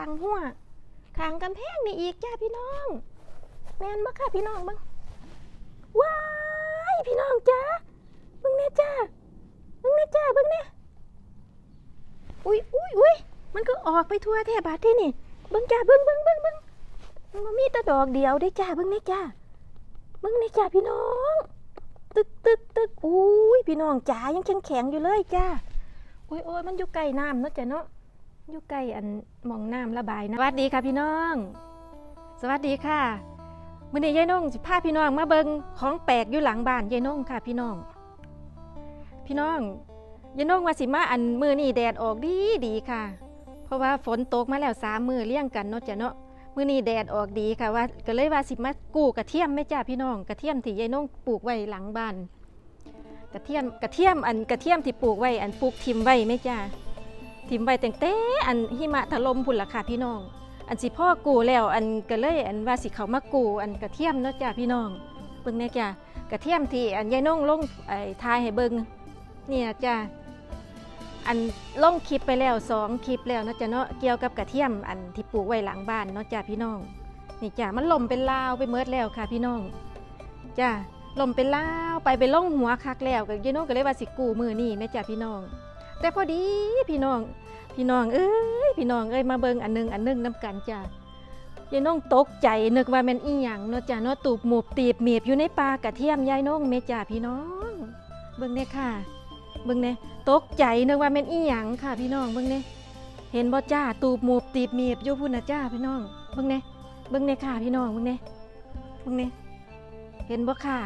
างหัวคางกำแพงนี่อีกจ้าพี่น้อง แม่นบ่ค่ะพี่น้องเบังว้ายพี่น้องจ้าบิ่งแน่จ้าบิ่งแน่จ้าบิ่งแน่อุ้ยอุ้ยอุ้ยมันก็ออกไปทั่วแทบาดที่นี่บิ่งจ้าบิ่งบิ่งบิ่งบิ่งมันมีแต่ดอกเดียวได้จ้าบิ่งแน่จ้าบิ่งแน่จ้าพี่น้อง ตึกตึกตึกอุ้ยพี่น้องจ๋ายังแข็งแข็งอยู่เลยจ้าโอ้ยโอ้ยมันอยู่ใกลน้ำเนาะจ้ะเนาะ อยู่ใกล้อันมองน้ำระบายนะสวัสดีค่ะพี่น้อง สวัสดีค่ะมื้อนี้ยายน้องสิพาพี่น้องมาเบิงของแปลกอยู่หลังบ้านยายน้องค่ะพี่น้อง พี่น้องยายน้องว่าสิมาอันมือนี่แดดออกดีดีค่ะ เพราะว่าฝนตกมาแล้วสามมือเลี่ยงกันเนาะจ้ะเนาะมือนี้แดดออกดีค่ะว่าก็เลยว่าสิมากู้กระเทียมแม่จ้าพี่น้องกระเทียมที่ยายน้องปลูกไว้หลังบ้านกระเทียมกระเทียมอันกระเทียมที่ปลูกไว้อันปลูกทิมไว้แม่จ้า ทิมไว้ตั้งแต่อันหิมะถล่มพุ่นล่ะค่ะพี่น้อง อันสิพ่อกูแล้วอันก็เลยอันว่าสิเขามากูอันกระเทียมเนาะจ้าพี่น้องเบิ่งแน่จ้ากระเทียมที่อันยายน้องลงไอ้ทายให้เบิ่งเนี่ยจ้าอันลงคลิปไปแล้วสองคลิปแล้วเนาะจ้าเนาะเกี่ยวกับกระเทียมอันที่ปลูกไว้หลังบ้านเนาะจ้าพี่น้องนี่จ้ามันล่มเป็นลาวไปเมิดแล้วค่ะพี่น้องจ้าล่มเป็นลาวไปไปล่องหัวคักแล้วก็ยายน้องก็เลยว่าสิกูมือนี่แม่จ้าพี่น้อง แต่พอดีพี่น้อง พี่น้องเอ้ยพี่น้องเอ้ยมาเบิงอันหนึงอันหนึงน้ำกันจ้ะยายน้องตกใจนึกว่าแมนอีหยังเนาะจ้ะเนาะตูบหมูบตีบเมียบอยู่ในปลากระเทียมยายน้องเมจ้าพี่น้อง เบิ่งเนี่ค่ะ เบิ่งเนี่ตกใจนึกว่าแมนอีหยังค่ะ พี่น้องเบิ่งเนี่เห็นบ่จ้าตูบหมูบตีบเมียบอยู่พุ่นนะจ้าพี่น้อง เบิ่งเนี่เบิ่งเนี่ค่ะพี่น้องเบิ่งเนี่เบิ่งเนี่เห็นบ่ค่ะ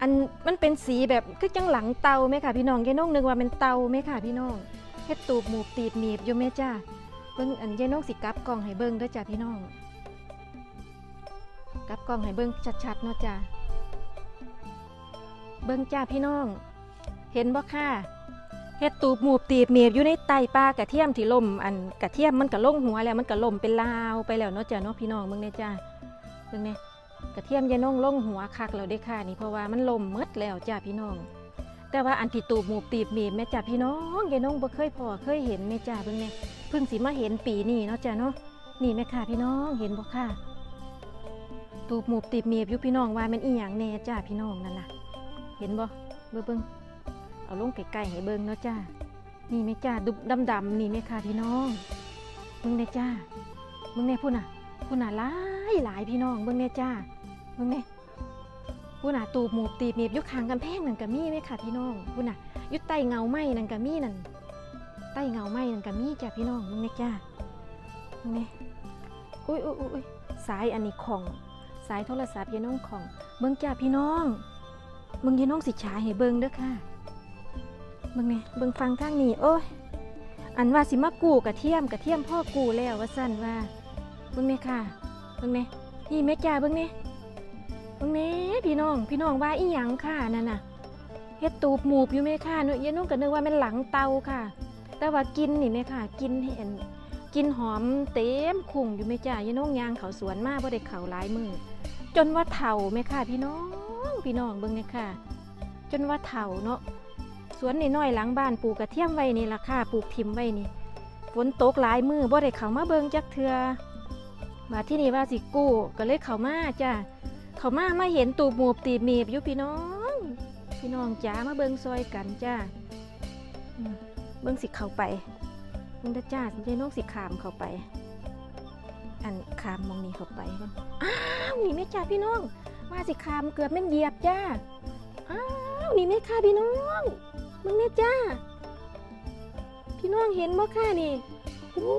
อันมันเป็นสีแบบคือจังหลังเตาไหมค่ะพี่น้องยายน้องนึกว่าเป็นเตาไหมค่ะพี่น้องเฮ็ดตูบหมูตีบหนีบอยู่แม่จ้าเบิ่งอันยายน้องสิกลับกล้องให้เบิ่งด้อจ้าพี่น้องกลับกล้องให้เบิ่งชัดๆเนาะจ้าเบิ่งจ้าพี่น้อง เห็นบ่ค่ะเฮ็ดตูบหมูตีบหนีบอยู่ในไตปลากระเทียมที่ล่มอันกระเทียมมันก็ลงหัวแล้วมันก็ล่มเป็นลาวไปแล้วเนาะจ้าเนาะพี่น้องเบิ่งแน่จ้าเบิ่งแน่ กระเทียมยายน้องล่งหัวคักแล้วเด้ค่ะนี่เพราะว่ามันล่มหมดแล้วจ้าพี่น้อง แต่ว่าอันที่ตูบหมูตีบมีแม่จ่าพี่น้องยายน้องบ่เคยพอเคยเห็นแม่จ่าเบิ่งเนี่ยเพิ่งสิมาเห็นปีนี้เนาะจ้าเนาะนี่แม่ค่ะพี่น้องเห็นบ่ค่ะ ตูบหมูตีบมีบอยู่พี่น้องว่ามันอีหยังแน่จ้าพี่น้องนั่นน่ะ เห็นบ่เบิ่งเบิ่งเอาลงใกลๆให้เบิ่งเนาะจ้านี่แม่จ้าดุบดำๆนี่แม่ค่ะพี่น้องเบิ่งแน่จ้าเบิ่งแน่พุ่นน่ะ พุ่นน่ะหลายหลายพี่น้องเบิ่งแน่จ้าเบิ่งแน่ผู้น่ะตูบหมูบตีบหมีบอยู่ข้างกำแพงนั่นก็มีไหมค่ะพี่น้องผู้น่ะอยู่ใต้เงาไม้นั่นก็มีนั่นใต้เงาไม้นั่นก็มีจ้ะพี่น้องมึงเนี่ยจ้ามึงเนี่ยอุ้ยอุ้ยอุ้ยอุ้ยสายอันนี้ของสายโทรศัพท์ยายน้องของ เบิ่งจ้าพี่น้องมึงยายน้องสิฉายให้เบิ่งเด้อค่ะเบิ่งเนี่ยเบิ่งฟังทางนี้โอ้ยอันว่าสิมากูกระเทียมกระเทียมพ่อกูแล้วว่าสั่นว่า บิ่งเนี่ยค่ะเบิ่งเนี่ยนี่แม่จ้าเบิ่งเนี่ยตรงนี้พี่น้อง พี่น้องว่าอีหยังค่ะนั่นน่ะเฮ็ดตูบหมูบอยู่ไหมค่ะเนอะยานุ่งก็นึกว่าเป็นหลังเตาค่ะ แต่ว่ากินนี่ไหมค่ะ กินเห็นกินหอมเต็มคุ่งอยู่ไหมจ้ายานุ่งยางเขาสวนมากบ่ได้เขาหลายมือจนว่าเถ่าไหมค่ะ พี่น้อง พี่น้องเบิ่งเนี่ยค่ะ จนว่าเถ่าเนาะสวนนี่น้อยหลังบ้านปลูกกระเทียมไว้นี่ล่ะค่ะปลูกทิมไว้นี่ฝนตกหลายมือบ่ได้เขามาเบิ่งจักเทือ มาที่นี่ว่าสิกู้ก็เลยเขามาจ้าเขามามาเห็นตูบหมูบตีบมีบอยู่พี่น้อง พี่น้องจ๋ามาเบิงซอยกันจ้าเบิงสิเข้าไปเบิงเด้อจ้าเจนกสิขามเข้าไป อันขามมองนี้เข้าไปอ้าวนี่แม่จ้าพี่น้องว่าสิขามเกือบแม่นเหยียบจ้าอ้าวนี่แม่ค่ะพี่น้องมึงเนี่ยจ้า พี่น้องเห็นบ่ค่ะนี่โอ้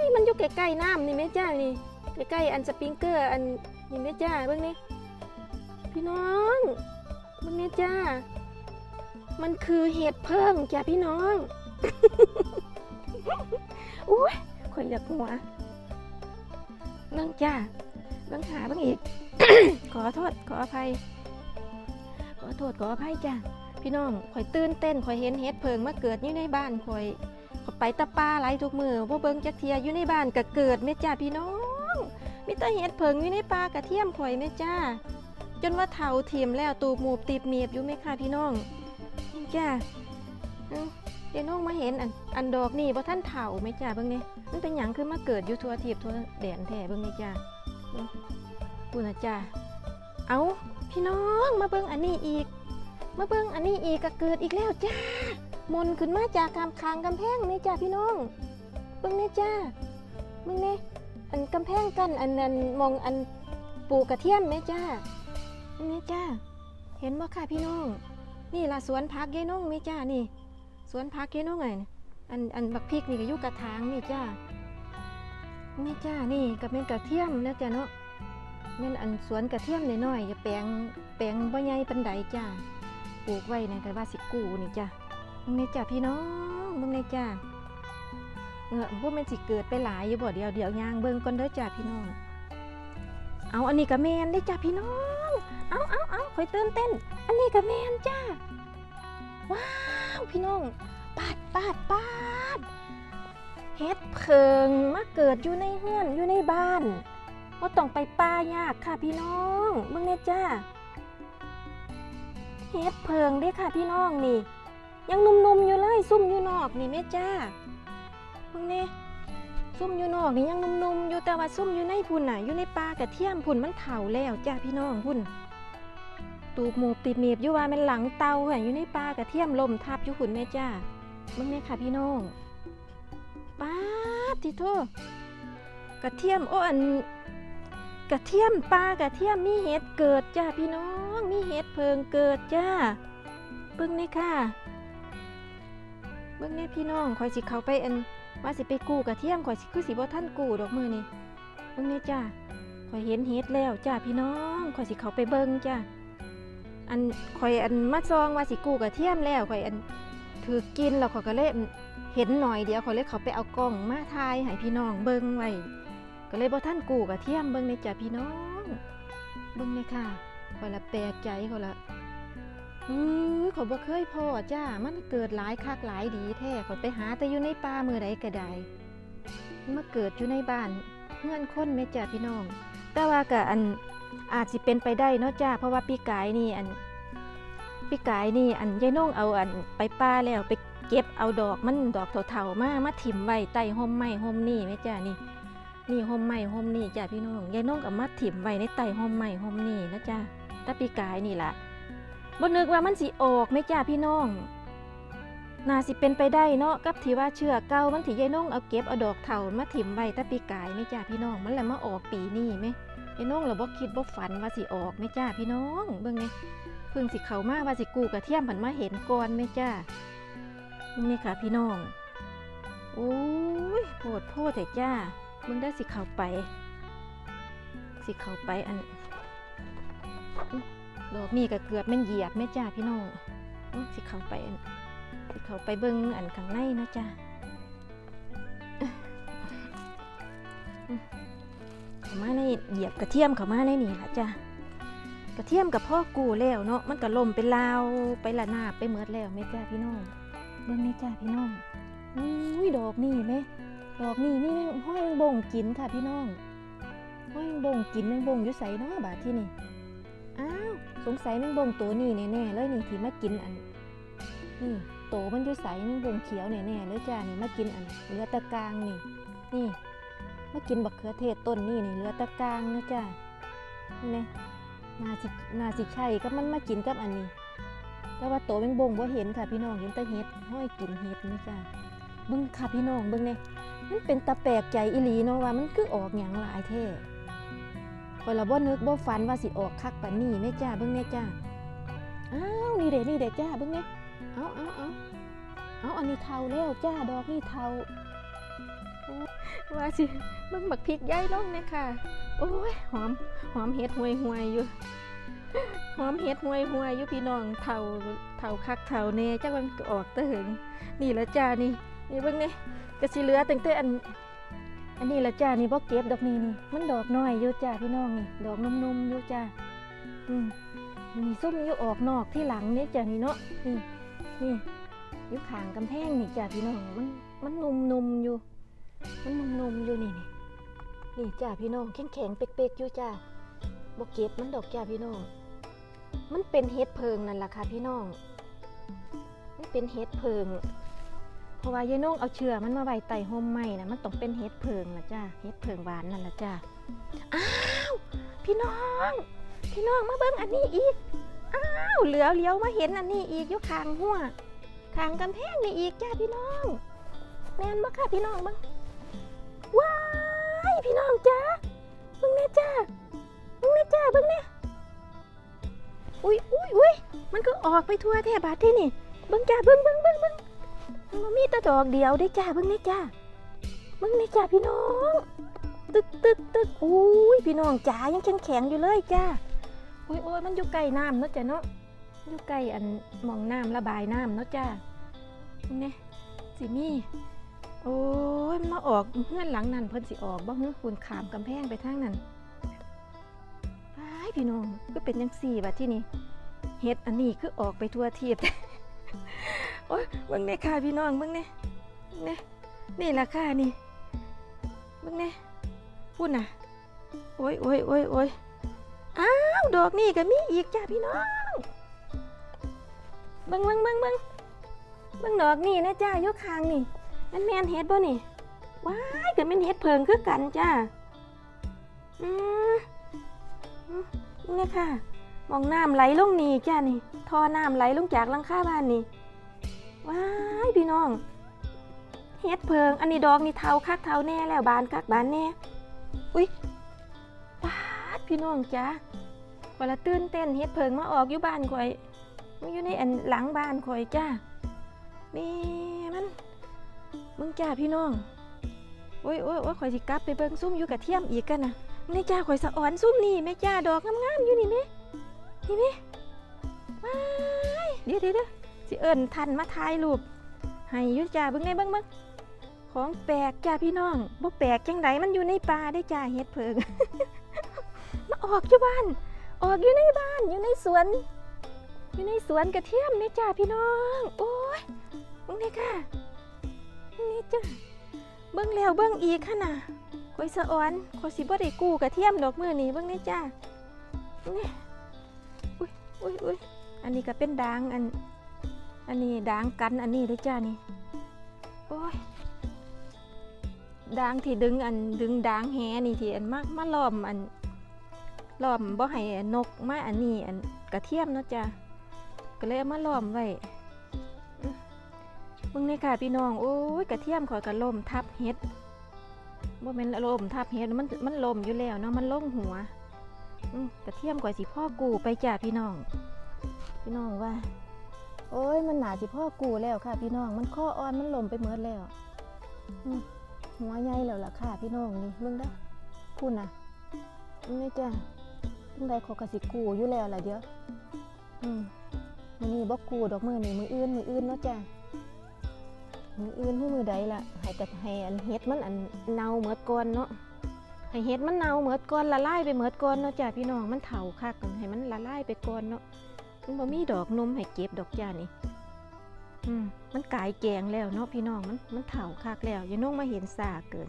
ยมันอยู่ใกล้ๆน้ำนี่แม่จ้านี่ ใกล้ๆอันสปริงเกอร์อันนี่แม่จ้าเบิ่งนี่พี่น้องมึงเนี่ยจ้า มันคือเห็ดเพิ่งจ้ะพี่น้องอุ้ยข่อยอยากหัวเบิ่งจ้าเบิ่งหาเบิ่งอีก ขอโทษขออภัย ขอโทษขออภัยจ้าพี่น้องข่อยตื่นเต้นข่อยเห็นเห็ดเพิงมาเกิดอยู่ในบ้านข่อยข่อยไปตะปาไหลทุกมือว่าเบิ่งจักเทียอยู่ในบ้านก็เกิดแม่จ้าพี่น้อง มีแต่เห็ดเพิงอยู่ในปลากระเทียมข่อยแม่จ้า จนว่าเถาเทียมแล้วตูบหมูบตีบเมียบอยู่ไหมค่ะพี่น้องจ้าเดี๋ยวน้องมาเห็นอันอันดอกนี่บ่ท่านเฒ่าไหมจ้าเบิ่งนี่มันเป็นหยังคือมาเกิดอยู่ทั่วทิพย์ทั่วแดนแท้เบิ่งนี่จ้าบูนะจ้าเอาพี่น้องมาเบิ่งอันนี้อีก มาเบิ่งอันนี้อีกก็เกิดอีกแล้วจ้ามนขึ้นมาจากกำคางกำแพงนี่จ้าพี่น้องเบิ่งนี่จ้าเบิ่งนี่ อันกำแพงกันอันนั้นมองอันปูกระเทียมไหมจ้าเบิ่จ้า เห็นบ่ค่ะพี่น้อง นี่ละสวนพักยายน้องไหมจ้านี่ สวนพักยายน้องไงน่ะอันอันบักพริกนี่ก็อยู่กระถางนี่จ้านี่จ้านี่ก็เป็นกระเทียมนะจ้าเนาะแม่นอันสวนกระเทียมน้อยๆอย่าแปลงแปลงบ่ใหญ่ปานใดจ้าปลูกไว้ในแต่ว่าสิกูนี่จ้ามึงนี่จ้าพี่น้องมึงนี่จ้า เออพวกมันสิเกิดไปหลายอยู่บ่เดียวเดี๋ยวยางเบิ่งก่อนเด้อจ้าพี่น้อง เอาอันนี้ก็แมนได้จ้าพี่น้อง เอาเอาเอาคอยตื่นเต้น อันนี้ก็แมนจ้า ว้าวพี่น้อง ปาดปาดปาดเฮ็ดเพิงมาเกิดอยู่ในเฮือนอยู่ในบ้านว่าต้องไปป่ายากค่ะพี่น้องเบิ่งเนี่ยจ้าเฮ็ดเพิงเด้ค่ะพี่น้องนี่ ยังนุ่มๆอยู่เลยซุ่มอยู่นอกนี่แม่จ้า เบิ่งเนี่ซุ่มอยู่นอกนี่ยังหนุ่มๆอยู่แต่ว่าซุ่มอยู่ในพุ่นน่ะ อยู่ในป่ากระเทียมพุ่นมันเฒ่าแล้วจ้าพี่น้องพุ่นตูบหมูบติดหมีบอยู่ว่ามันหลังเตาค่ะอยู่ในปลากระเทียมลมทับอยู่หุ่นแม่จ้าเบิ่งแม่ค่ะพี่น้องป้าดทิโทกระเทียมโอ้อันกระเทียมปลากระเทียมมีเห็ดเกิดจ้าพี่น้องมีเห็ดเพิงเกิดจ้าเบิ่งนี่ค่ะเบิ่งนี่พี่น้องคอยสิเขาไปอัน ว่าสิไปกู้กระเทียมคอยคือสิบ่ท่านกู้ดอกมือนี่เบิ่งนี่จ้าคอยเห็นเห็ดแล้วจ้าพี่น้องคอยสิเขาไปเบิ่งจ้าอันข่อยอันมาซองว่าสิกู้กระเทียมแล้วข่อยอันถือกินแล้วข่อยก็เลยเห็นหน่อยเดียวข่อยเลยเขาไปเอากล้องมาถ่ายให้พี่น้องเบิ่งไว้ก็เลยบ่ท่านกู้กระเทียมเบิ่งในจ้ะพี่น้องเบิ่งเลยค่ะข่อยละแปลกใจข่อยละ อือขอยบ่เคยพอจ้า มันเกิดหลายคักหลายดีแท้ขอยไปหาแต่อยู่ในป่ามือใดก็ได้มาเกิดอยู่ในบ้านเงื่อนคนแม่จ้ะพี่น้อง แต่ว่าก็อันอาจสิเป็นไปได้เนาะจ้า เพราะว่าปีกายนี่อันปีกายนี่อันยายน้องเอาอันไปป้าแล้วไปเก็บเอาดอกมันดอกเถาๆมามาถิ่มไว้ใต้ห่มไม้ห่มนี่แม่จ้านี่นี่ห่มไม้ห่มนี่จ้าพี่น้องยายน้องก็มาถิ่มไว้ในใต้ห่มไม้ห่มนี่นะจ้าแต่ปีกายนี่แหละ บ่นึกว่ามันสิออกแม่จ้าพี่น้อง น่าสิเป็นไปได้เนาะกับที่ว่าเชือกเก่ามันที่ยายน้องเอาเก็บเอาดอกเถามาถิ่มไว้ต่ปีกายแม่จ้าพี่น้องมันแหละมาออกปีนี้แม่พี่น้องเราบ่คิดบ่ฝันว่าสิออกแม่จ้าพี่น้องเบิ่งไงเพิ่งสิเข้ามาว่าสิกูกระเทียมผันมาเห็นก่อนแม่จ้าเบิ่งนี่ค่ะพี่น้องโอ้ยโพดโพดแต่จ้าเบิ่งได้สิเข้าไป สิเข้าไปอัน ดอกนี่ก็เกือบแม่นเหยียบแม่จ้าพี่น้องสิเขาไปสิเขาไปเบิ่งอันข้างในนะจ้าเขามาในเหยียบกระเทียมเขามาในนี่ละจ้ะกระเทียมกับพ่อกูแล้วเนาะมันก็ล่มเป็นลาวไปละนาบไปเมิดแล้วแม่จ้าพี่น้องเบิ่งแม่จ้าพี่น้องอุ้ยดอกนี่แม่ดอกนี่นี่ห้อยบ่งกินค่ะพี่น้องห้อยบ่งกินแมงบ่งอยู่ใสเนาะบาดที่นี่ อ้าวสงสัยแมงบงตัวนี้แน่ๆเลยนี่ที่มากินอันนี่โตมันอยู่ใสแมงบงเขียวแน่ๆเลยจ้านี่มากินอันเหลือตะกลางนี่นี่มากินบักเขือเทศต้นนี่นี่เหลือตะกลางนะจ้ะนี่นาสินาสิใช่ก็มันมากินกับอันนี้แต่ว่าโตแมงบงบ่าเห็นค่ะพี่น้องเห็นต่เห็ดห้อยกินเห็ดนี่จ้ะเบิ่งค่ะพี่น้องเบิ่งเนี่ยมันเป็นตาแปลกใจอีหลีเนาะว่ามันคือออกหยังหลายแท้ พอยละบ่นึกบ่ฝันว่าสิออกคักปานนี้แม่จ้าเบิ่งแม่จ้าอ้าวนี่เด้นี่เด้จ้าเบิ่งเนี่เอาเอาเอาเอาอันนี้เทาแล้วจ้าดอกนี่เทาว่าสิเบิ่งบักพริกย้ายลงเนี่ยค่ะ โอ้ยหอมหอมเห็ดห่วยห่วยอยู่หอมเห็ดห่วยห่วยอยู่พี่น้องเทาเทาคักเทาแน่จักมันออกแตะหึงนี่ละจ้านี่นี่เบิ่งนี่ก็สิเหลือตั้งแต่อัน อันนี้ละจ้านี่บ่เก็บดอกนี่นี่ มันดอกน้อยอยู่จ้าพี่น้องนี่ดอกนุ่มๆอยู่จ้าอืมนี่ส้มอยู่ออกนอกที่หลังนี่จ้านี่เนาะนี่นี่อยู่ข้างกำแพงนี่จ้าพี่น้องมันมันนุ่มๆอยู่ มันนุ่มๆอยู่นี่นี่นี่จ้าพี่น้องแข็งแข็งๆเป๊กๆอยู่จ้าบกเก็บมันดอกจ้าพี่น้อง มันเป็นเห็ดเพิงนั่นแหละค่ะพี่น้องมันเป็นเห็ดเพิง ราะว่ายายนงเอาเชือมันมาไว้ใต้ห่มไม้นะมันต้องเป็นเฮ็ดเพิงละจ้าเฮ็ดเพิงหวานนั่นละจ้าอ้าวพี่น้อง พี่น้องมาเบิ่งอันนี้อีกอ้าวเหลือเลี้ยวมาเห็นอันนี้อีกอยู่ข้างหัวข้างกำแพงนี่อีกจ้าพี่น้องแม่นบ่ค่ะพี่น้องบิ่งว้ายพี่น้องจ้าเบิ่งแน่จ้าเบิ่งแน่จ้าเบิ่งแน่อุ้ยอุ้ยอุ้ยมันก็ออกไปทั่วแท่บาดที่นี่เบิ่งจ้าเบิ่งเบิ่งเบิ่งเบิ่ง มันมีแต่ดอกเดียวได้จ้าเบิ่งแน่จ้าเบิ่งแน่จ้าพี่น้อง ตึกตึกตึกอุ้ยพี่น้องจ๋ายังแข็งแข็งอยู่เลยจ้าโอ้ยโอ้ยมันอยู่ใกล้น้ำเนาะจ้ะเนาะอยู่ใกล้อันมองน้ำระบายน้ำเนาะจ้าเนี่ยสิมีโอ้ยมาออกเงื่อนหลังนั่นเพิ่นสิออกบ่ฮึคุณขามกำแพงไปทางนั้นไปพี่น้องก็เป็นจังสี่บัดที่นี่เฮ็ดอันนี้คือออกไปทั่วทีบ โอ้ยเบิ่งแน่ค่ะพี่น้องเบิ่งแน่เบิ่งแน่นี่ละค่ะนี่เบิ่งแน่พูดน่ะโอ้ยโอ้ยโอ้ยโอ้ยอ้าวดอกนี่ก็มีอีกจ้าพี่น้องเบิ่งเบิ่งเบิ่งเบิ่งเบิ่งดอกนี่นะจ้ายกคางนี่มันแมนเฮ็ดบ่นี่ว้ายก็แม่นเฮ็ดเพิงคือกันจ้าอืมอืมนี่ค่ะมองน้ำไหลลงนี่จ้านี่ท่อน้ำไหลลงจากหลังคาบ้านนี่ ว้ายพี่น้องเฮ็ดเพิง อันนี้ดอกนี่เทาคักเทาแน่แล้วบานคักบานแน่อุ้ยปาดพี่น้องจ้าเวลาตื่นเต้นเฮ็ดเพิงมาออกอยู่บ้านข่อยมันอยู่ในอันหลังบ้านข่อยจ้าแม่มันมึงจ้าพี่น้องโอ้ยโอ้ยโอ้ยข่อยสิกลับไปเบิ่งซุ่มอยู่กับเทียมอีกกันนะนี่จ้าข่อยสะอ่อนซุ่มนี่แม่จ้าดอกงามๆอยู่นี่แม่นี่แม่ว้ายเดี๋ยวเดี๋ยวเดี๋ยว สิเอิ้นทันมาถ่ายรูปให้ยุ่จ้าเบิ่งในเบิ่งเบิ่งของแปลกจ้าพี่น้องบ่แปลกจังไดมันอยู่ในป่าได้จ้าเฮ็ดเพิงมาออกอยู่บ้าน ออกอยู่ในบ้านอยู่ในสวน อยู่ในสวนกระเทียมแม่จ้าพี่น้อง โอ้ยมึงนี่ค่ะนี่จ้ะเบิ่งแล้วเบิ่งอีกค่ะน่ะข่อยสะอ่อนข่อยสิบ่ได้กู้กระเทียมดอกมื้อนี้เบิ่งนี่จ้านี่อุ้ยอุ้ยอุ้ยอันนี้ก็เป็นด่างอัน อันนี้ด่างกันอันนี้เด้อจ้านี่โอ้ยด่างที่ดึงอันดึงด่างแหนี่ที่อันมามาล้อมอันล้อมบ่ให้นกมาอันนี้อันกระเทียมเนาะจ้าก็เลยมาล้อมไว้มึงนี่ค่ะพี่น้องโอ้ยกระเทียมข่อยกระล่มทับเฮ็ดว่าเป็นลมทับเฮ็ดมันมันลมอยู่แล้วเนาะมันล่งหัวกระเทียมข่อยสิพ่อกูไปจ้าพี่น้อง พี่น้องว่า โอ้ยมันหนาสิพ่อกูแล้วค่ะ พี่น้อง มันข้ออ่อนมันลมไปเมิดแล้วหัวใหญ่แล้วล่ะค่ะ พี่น้องนี่มึงได้พูดนะนี่จ้ามึงได้ขอกระสิกูอยู่แล้วล่ะเดี๋ยวอืมมือนี้บอกกูดอกมือนี่มืออื่นมืออื่นเนาะจ้ามืออื่นผู้มือใดล่ะให้กับให้อันเฮ็ดมันอันเน่าเหมือดก่อนเนาะให้เฮ็ดมันเน่าเหมือดก่อนละลายไปเหมือดก่อนเนาะจ้าพี่น้องมันเถาคักให้มันละลายไปก่อนเนาะ มันบ่มีดอกนมให้เก็บดอกจ้านี่อืมมันกายแกงแล้วเนาะพี่น้องมันมันเถาคักแล้วอย่าน้องมาเห็นสาเกิน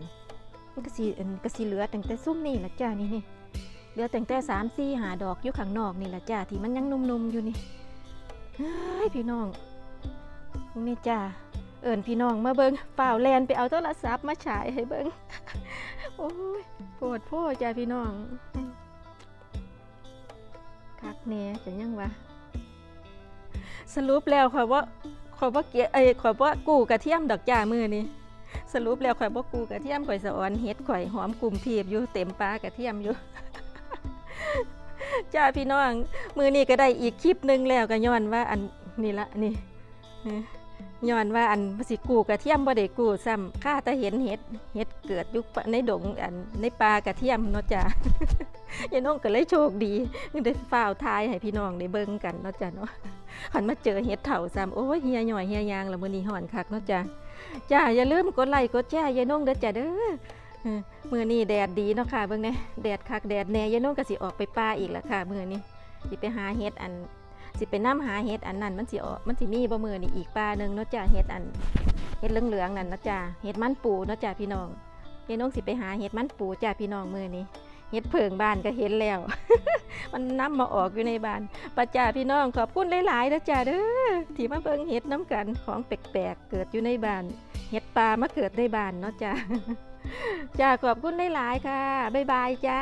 มันก็สิอันก็สิเหลือตั้งแต่ซุ่มนี่ละจ้านี่นี่เหลือตั้งแต่สามสี่หาดอกอยู่ข้างนอกนี่ละจ้าที่มันยังนุ่มๆอยู่นี่เฮ้ยพี่น้องนี้จ้าเอิญพี่น้องมาเบิงเปล่าวแลนไปเอาโทรศัพท์มาฉายให้เบิงโอ้ยปวดพ่อจ้าพี่น้องคักเน่จะยังวะ สรุปแล้วข่อยว่าข่อยว่าเกียเอ้ยข่อยว่ากูกระเทียมดอกจ่ามือนี่สรุปแล้วข่อยว่ากูกระเทียมข่อยสะออนเฮ็ดข่อยหอมกลุ่มพีบอยู่เต็มปลากระเทียมอยู่จ้าพี่น้องมือนี่ก็ได้อีกคลิปหนึงแล้วก็ย้อนว่าอันนี่ละนี่ ย้อนว่าอันภาษีกูกระเทียมบ่ได้กูซ้ำข้าแต่เห็นเห็ดเห็ดเกิดยุคในดงอันในป่ากระเทียมเนาะจ้ะยายน้องก็เลยโชคดีได้ฝ้าวทายให้พี่น้องได้เบิ่งกันเนาะจ้ะเนาะหันมาเจอเห็ดเถ่าซ้ำโอ้ยเฮียหน่อยเฮียยางละมื้อนี้ห่อนคักเนาะจ้ะจ้าอย่าลืมกดไลค์กดแชร์ยายน้องเด้อจ้ะเด้อเมื้อนี้แดดดีเนาะค่ะเบิ่งแหน่แดดคักแดดแน่ยายน้องก็สิออกไปป่าอีกแล้วค่ะมื้อนี้สิไปหาเห็ดอัน สิไปน้ำหาเห็ดอันนั้นมันสิออกมันสิมีบ่มือนี่อีกปลาหนึ่งเนาะจ้าเห็ดอันเห็ดเหลืองๆนั่นเนาะจ้าเห็ดมันปูเนาะจ้าพี่น้องยายน้องสิไปหาเห็ดมันปูจ้าพี่น้องมือนี้เฮ็ดเพิงบ้านก็เห็นแล้ว มันนํมาออกอยู่ในบ้านป้าจ่าพี่น้องขอบคุณหลายๆนะจ้าเด้อที่มาเบิ่งเฮ็ดน้ำกันของแปลกๆเกิดอยู่ในบ้านเฮ็ดปลามาเกิดในบ้านเนาะจ้าจ้าขอบคุณหลายๆค่ะบ๊ายบายจ้า